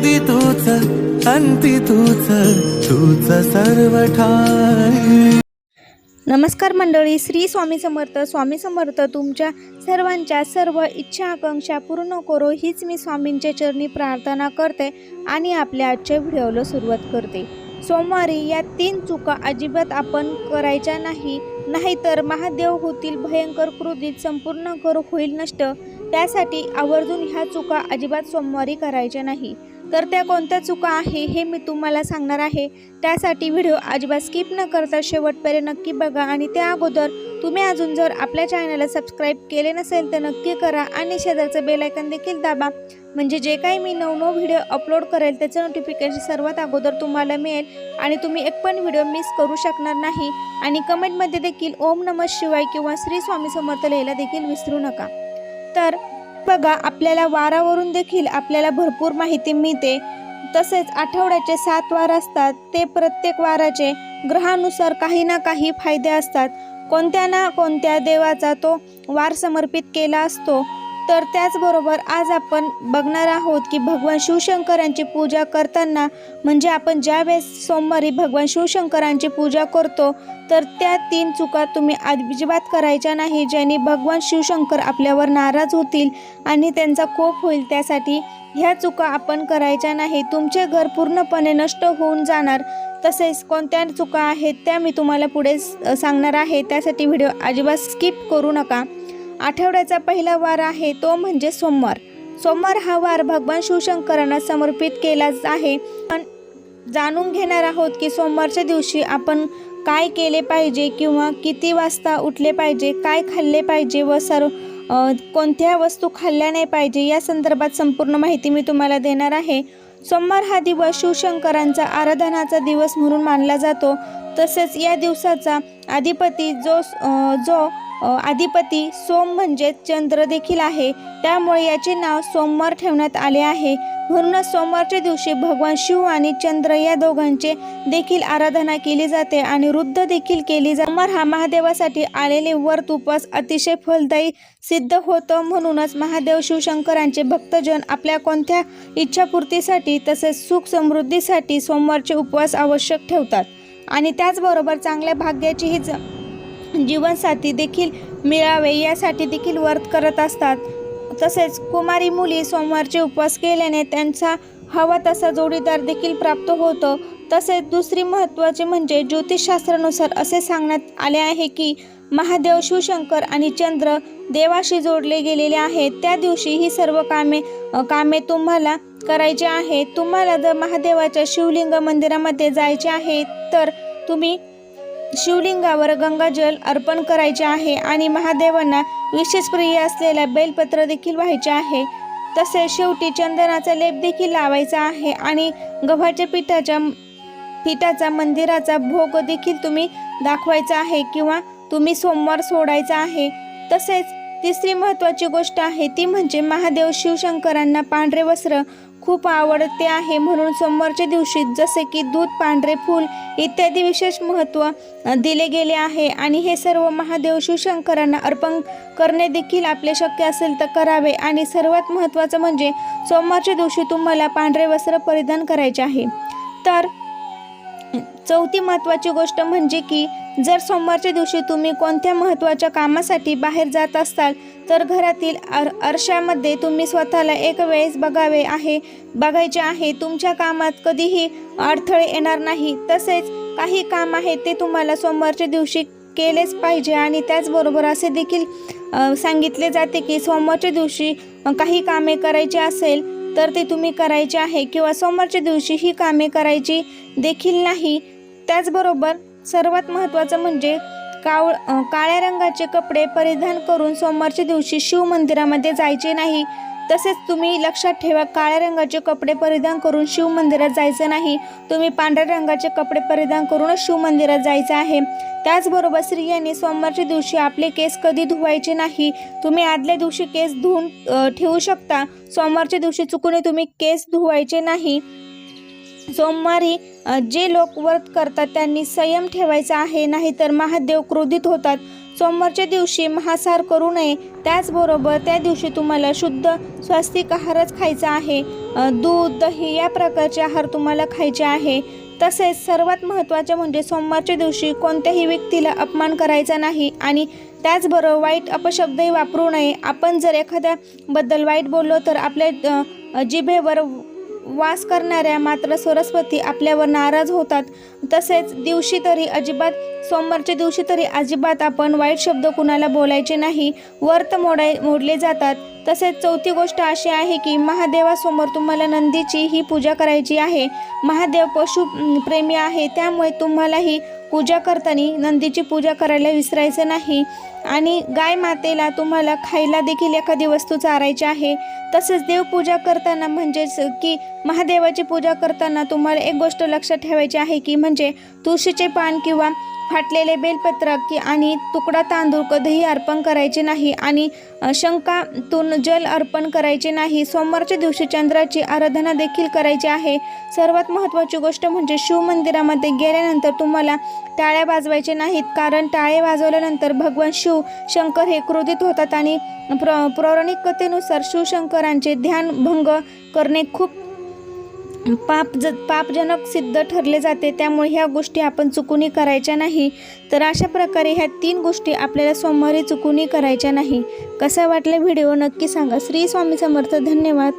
आधी तूच अंती तूच तूच सर्व ठाई नमस्कार मंडळी श्री स्वामी समर्थ स्वामी समर्थ तुमच्या सर्वांच्या सर्व इच्छा आकांक्षा पूर्ण करो हीच मी स्वामींच्या चरणी प्रार्थना करते आणि आपल्या आजच्या व्हिडिओला सुरुवात करते. सोमवारी या तीन चुका अजिबात आपण करायच्या नाही नाहीतर महादेव होतील भयंकर क्रोधित संपूर्ण घर होईल नष्ट. त्यासाठी आवर्जून ह्या चुका अजिबात सोमवारी करायच्या नाही. तर त्या कोणत्या चुका आहे हे मी तुम्हाला सांगणार आहे. त्यासाठी व्हिडिओ अजिबात स्किप न करता शेवटपर्यंत नक्की बघा आणि त्या अगोदर तुम्ही अजून जर आपल्या चॅनलला सबस्क्राईब केले नसेल तर नक्की करा आणि शेजारचं बेलायकन देखील दाबा. म्हणजे जे काही मी नवनव व्हिडिओ अपलोड करेल त्याचं नोटिफिकेशन सर्वात अगोदर तुम्हाला मिळेल आणि तुम्ही एक पण व्हिडिओ मिस करू शकणार नाही आणि कमेंटमध्ये देखील ओम नमः शिवाय किंवा श्री स्वामी समर्थ लिहायला देखील विसरू नका. तर बघा आपल्याला वारावरून देखील आपल्याला भरपूर माहिती मिळते. तसेच आठवड्याचे सात वार असतात ते प्रत्येक वाराचे ग्रहानुसार काही ना काही फायदे असतात. कोणत्या ना कोणत्या देवाचा तो वार समर्पित केला असतो. तर त्याचबरोबर आज आपण बघणार आहोत की भगवान शिवशंकरांची पूजा करताना म्हणजे आपण ज्यावेळेस सोमवारी भगवान शिवशंकरांची पूजा करतो तर त्या तीन चुका तुम्ही अजिबात करायच्या नाही ज्याने भगवान शिवशंकर आपल्यावर नाराज होतील आणि त्यांचा कोप होईल. त्यासाठी ह्या चुका आपण करायच्या नाही. तुमचे घर पूर्णपणे नष्ट होऊन जाणार. तसेच कोणत्या चुका आहेत त्या मी तुम्हाला पुढे स- सांगणार आहे. त्यासाठी व्हिडिओ अजिबात स्किप करू नका. आठवड्याचा पहिला वार आहे तो म्हणजे सोमवार. सोमवार हा वार भगवान शिवशंकरांना समर्पित केला आहे. पण जाणून घेणार आहोत की सोमवारच्या दिवशी आपण काय केले पाहिजे किंवा किती वाजता उठले पाहिजे काय खाल्ले पाहिजे व सर्व कोणत्या वस्तू खाल्ल्या नाही पाहिजे या संदर्भात संपूर्ण माहिती मी तुम्हाला देणार आहे. सोमवार हा दिवस शिवशंकरांचा आराधनाचा दिवस म्हणून मानला जातो. तसेच या दिवसाचा अधिपती जो जो अधिपती सोम म्हणजेच चंद्र देखील आहे. त्यामुळे याचे नाव सोमवार ठेवण्यात आले आहे. म्हणूनच सोमवारच्या दिवशी भगवान शिव आणि चंद्र या दोघांचे देखील आराधना केली जाते आणि वृद्ध देखील केली जाते. सोमवार हा महादेवासाठी आलेले व्रत उपवास अतिशय फलदायी सिद्ध होतं. म्हणूनच महादेव शिवशंकरांचे भक्तजन आपल्या कोणत्या इच्छापूर्तीसाठी तसेच सुख समृद्धीसाठी सोमवारचे उपवास आवश्यक ठेवतात. आणि त्याचबरोबर चांगल्या भाग्याचीही ज जीवनसाथी देखील मिळावे यासाठी देखील व्रत करत असतात. तसेच कुमारी मुली सोमवारचे उपवास केल्याने त्यांचा हवा तसा जोडीदार देखील प्राप्त होतो. तसेच दुसरी महत्त्वाचे म्हणजे ज्योतिषशास्त्रानुसार असे सांगण्यात आले आहे की महादेव शिवशंकर आणि चंद्र देवाशी जोडले गेलेले आहेत. त्या दिवशी ही सर्व कामे कामे तुम्हाला करायची आहे तुम्हाला जर महादेवाच्या शिवलिंग मंदिरामध्ये जायचे आहे तर तुम्ही शिवलिंगावर गंगाजल अर्पण करायचे आहे आणि महादेवांना विशेष प्रिय असलेल्या बेलपत्र देखील व्हायचे आहे. तसेच शेवटी चंदनाचा लेप देखील लावायचा आहे आणि गव्हाच्या पिठाच्या पिठाचा मंदिराचा भोग देखील तुम्ही दाखवायचा आहे किंवा तुम्ही सोमवार सोडायचा आहे. तसेच तिसरी महत्त्वाची गोष्ट आहे ती म्हणजे महादेव शिवशंकरांना पांढरे वस्त्र खूप आवडते आहे. म्हणून सोमवारच्या दिवशी जसे की दूध पांढरे फूल इत्यादी विशेष महत्त्व दिले गेले आहे. आणि हे सर्व महादेव शिवशंकरांना अर्पण करणे देखील आपले शक्य असेल तर करावे. आणि सर्वात महत्त्वाचं म्हणजे सोमवारच्या दिवशी तुम्हाला पांढरे वस्त्र परिधान करायचे आहे. तर चौथी महत्त्वाची गोष्ट म्हणजे की जर सोमवारच्या दिवशी तुम्ही कोणत्या महत्त्वाच्या कामासाठी बाहेर जात असाल तर घरातील अर अरशामध्ये तुम्ही स्वतःला एक वेळेस बघावे आहे बघायचे आहे. तुमच्या कामात कधीही अडथळे येणार नाही. तसेच काही काम आहे ते तुम्हाला सोमवारच्या दिवशी केलेच पाहिजे आणि त्याचबरोबर असे देखील सांगितले जाते की सोमवारच्या दिवशी काही कामे करायची असेल तर ते तुम्ही करायचे आहे किंवा सोमवारच्या दिवशी ही कामे करायची देखील नाही. त्याचबरोबर सर्वात महत्त्वाचं म्हणजे कावळ काळ्या रंगाचे कपडे परिधान करून सोमवारच्या दिवशी शिव मंदिरामध्ये जायचे नाही. तसेच तुम्ही लक्षात ठेवा काळ्या रंगाचे कपडे परिधान करून शिव मंदिरात जायचं नाही. तुम्ही पांढऱ्या रंगाचे कपडे परिधान करूनच शिव मंदिरात जायचं आहे. त्याचबरोबर स्त्रियांनी सोमवारच्या दिवशी आपले केस कधी धुवायचे नाही. तुम्ही आदल्या दिवशी केस धुवून ठेवू शकता. सोमवारच्या दिवशी चुकून तुम्ही केस धुवायचे नाही. सोमवारी जे लोक व्रत करतात त्यांनी संयम ठेवायचा आहे नाहीतर महादेव क्रोधित होतात. सोमवारच्या दिवशी महासार करू नये त्याचबरोबर त्या दिवशी तुम्हाला शुद्ध स्वास्तिक आहारच खायचा आहे. दूध दही या प्रकारचे आहार तुम्हाला खायचे आहे. तसेच सर्वात महत्त्वाचे म्हणजे सोमवारच्या दिवशी कोणत्याही व्यक्तीला अपमान करायचा नाही आणि त्याचबरोबर वाईट अपशब्दही वापरू नये. आपण जर एखाद्याबद्दल वाईट बोललो तर आपल्या जिभेवर वास करणाऱ्या मात्र सरस्वती आपल्यावर नाराज होतात. तसेच दिवशी तरी अजिबात सोमवारच्या दिवशी तरी अजिबात आपण वाईट शब्द कुणाला बोलायचे नाही. वर्त मोडाय मोडले जातात. तसेच चौथी गोष्ट अशी आहे की महादेवासमोर तुम्हाला नंदीची ही पूजा करायची आहे. महादेव पशु प्रेमी आहे त्यामुळे तुम्हालाही पूजा करताना नंदीची पूजा करायला विसरायचं नाही. आणि गाय मातेला तुम्हाला खायला देखील एखादी वस्तू चारायची आहे. तसेच देवपूजा करताना म्हणजेच की महादेवाची पूजा करताना तुम्हाला एक गोष्ट लक्षात ठेवायची आहे की म्हणजे तुळशीचे पान किंवा फाटलेले बेलपत्र की आणि तुकडा तांदूळ कधीही अर्पण करायचे नाही आणि शंकातून जल अर्पण करायचे नाही. सोमवारच्या दिवशी चंद्राची आराधना देखील करायची आहे. सर्वात महत्त्वाची गोष्ट म्हणजे शिवमंदिरामध्ये गेल्यानंतर तुम्हाला टाळ्या वाजवायचे नाहीत. कारण टाळे वाजवल्यानंतर भगवान शिव शंकर हे क्रोधित होतात आणि प्र पौराणिक कथेनुसार शिवशंकरांचे ध्यानभंग करणे खूप पाप ज पापजनक सिद्ध ठरले जाते. त्यामुळे ह्या गोष्टी आपण चुकूनही करायच्या नाही. तर अशा प्रकारे ह्या तीन गोष्टी आपल्याला सोमवारी चुकूनही करायच्या नाही. कसा वाटला व्हिडिओ नक्की सांगा. श्री स्वामी समर्थ. धन्यवाद.